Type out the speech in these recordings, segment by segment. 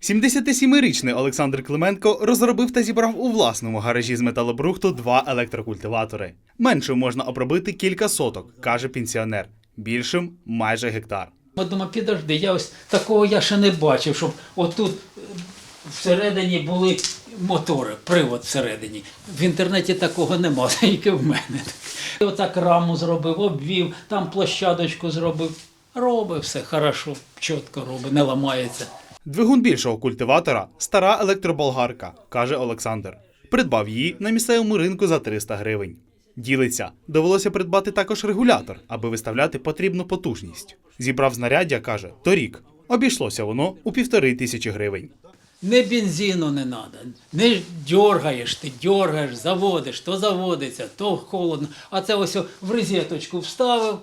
77-річний Олександр Клименко розробив та зібрав у власному гаражі з металобрухту два електрокультиватори. Меншим можна обробити кілька соток, каже пенсіонер. Більшим майже гектар. Ми думаю, підожди, я ось такого я ще не бачив, щоб отут е, всередині були мотори, привод всередині. В інтернеті такого нема, тільки в мене. І Отак раму зробив, обвів, там площадочку зробив. Робить все хорошо, чітко робить, не ламається. Двигун більшого культиватора стара електроболгарка, каже Олександр. Придбав її на місцевому ринку за 300 гривень. Ділиться, довелося придбати також регулятор, аби виставляти потрібну потужність. Зібрав знаряддя, каже, торік. Обійшлося воно у півтори тисячі гривень. Не бензину не треба, не дергаєш, ти дергаєш, заводиш, то заводиться, то холодно. А це ось в розеточку вставив,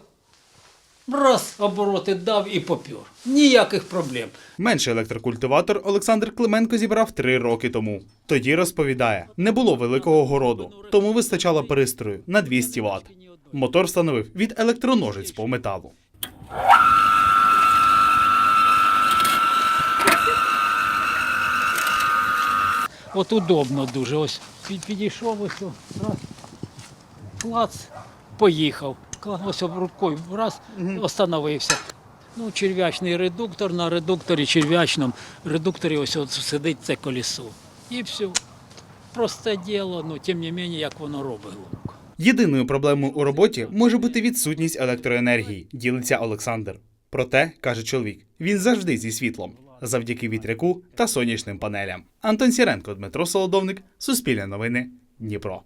раз обороти дав і попер. Ніяких проблем. Менший електрокультиватор Олександр Клименко зібрав три роки тому. Тоді розповідає, не було великого городу, тому вистачало пристрою на 200 Вт. Мотор встановив від електроножиць по металу. От удобно дуже. Ось під- підійшов ось раз, клац, поїхав. Кла- Ось об рукою раз, остановився. Ну, черв'ячний редуктор на редукторі, черв'ячному редукторі ось от сидить це колесо. І все. Просте діло, ну тим не менше, як воно робить глибоко. Єдиною проблемою у роботі може бути відсутність електроенергії, ділиться Олександр. Проте, каже чоловік, він завжди зі світлом, завдяки вітряку та сонячним панелям. Антон Сіренко, Дмитро Солодовник, Суспільне новини, Дніпро.